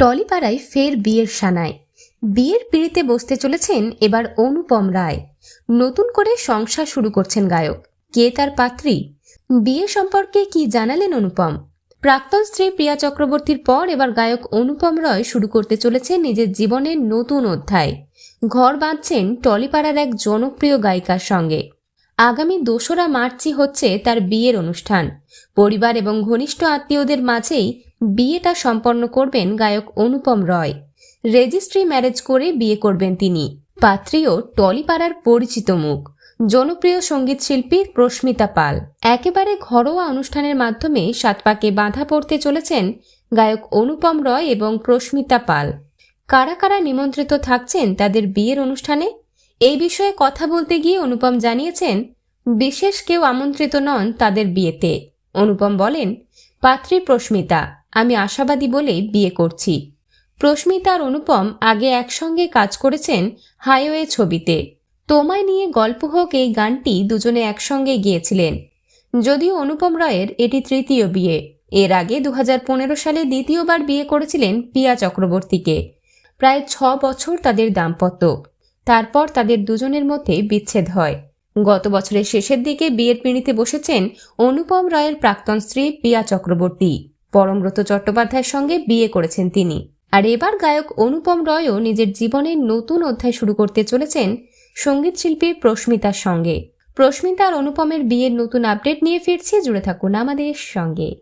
টলিপাড়ায় ফের বিয়ের সানায়। বিয়ের পিড়িতে বসতে চলেছেন এবার অনুপম রায়। নতুন করে সংসার শুরু করছেন গায়ক। কে তার পাত্রী? বিয়ে সম্পর্কে কি জানালেন অনুপম? প্রাক্তন স্ত্রী প্রিয়া চক্রবর্তীর পর এবার গায়ক অনুপম রয় শুরু করতে চলেছে নিজের জীবনের নতুন অধ্যায়। ঘর বাঁধছেন টলিপাড়ার এক জনপ্রিয় গায়িকার সঙ্গে। আগামী দোসরা মার্চই হচ্ছে তার বিয়ের অনুষ্ঠান। পরিবার এবং ঘনিষ্ঠ আত্মীয়দের মাঝেই বিয়েটা সম্পন্ন করবেন গায়ক অনুপম রয়। রেজিস্ট্রি ম্যারেজ করে বিয়ে করবেন তিনি। পাত্রীও টলিপাড়ার পরিচিত মুখ। জনপ্রিয় সংগীত শিল্পী প্রস্মিতা পাল। একেবারে ঘরোয়া অনুষ্ঠানের মাধ্যমে সাতপাকে বাঁধা পড়তে চলেছেন গায়ক অনুপম রয় এবং প্রস্মিতা পাল। কারা কারা নিমন্ত্রিত থাকছেন তাদের বিয়ের অনুষ্ঠানে? এই বিষয়ে কথা বলতে গিয়ে অনুপম জানিয়েছেন, বিশেষ কেউ আমন্ত্রিত নন তাদের বিয়েতে। অনুপম বলেন, পাত্রী প্রস্মিতা আমি আশাবাদী বলেই বিয়ে করছি। প্রস্মিতা আর অনুপম আগে একসঙ্গে কাজ করেছেন হাইওয়ে ছবিতে। তোমায় নিয়ে গল্প হোক এই গানটি দুজনে একসঙ্গে গিয়েছিলেন। যদিও অনুপম রায়ের এটি তৃতীয় বিয়ে। এর আগে দু হাজার পনেরো সালে দ্বিতীয়বার বিয়ে করেছিলেন পিয়া চক্রবর্তীকে। প্রায় ছ বছর তাদের দাম্পত্য। তারপর তাদের দুজনের মধ্যে বিচ্ছেদ হয়। গত বছরের শেষের দিকে বিয়ের পিঁড়িতে বসেছেন অনুপম রায়ের প্রাক্তন স্ত্রী পিয়া চক্রবর্তী। পরমব্রত চট্টোপাধ্যায়ের সঙ্গে বিয়ে করেছেন তিনি। আর এবার গায়ক অনুপম রয়ও নিজের জীবনের নতুন অধ্যায় শুরু করতে চলেছেন সংগীত শিল্পী প্রস্মিতার সঙ্গে। প্রস্মিতা আর অনুপমের বিয়ের নতুন আপডেট নিয়ে ফিরছি, জুড়ে থাকুন আমাদের সঙ্গে।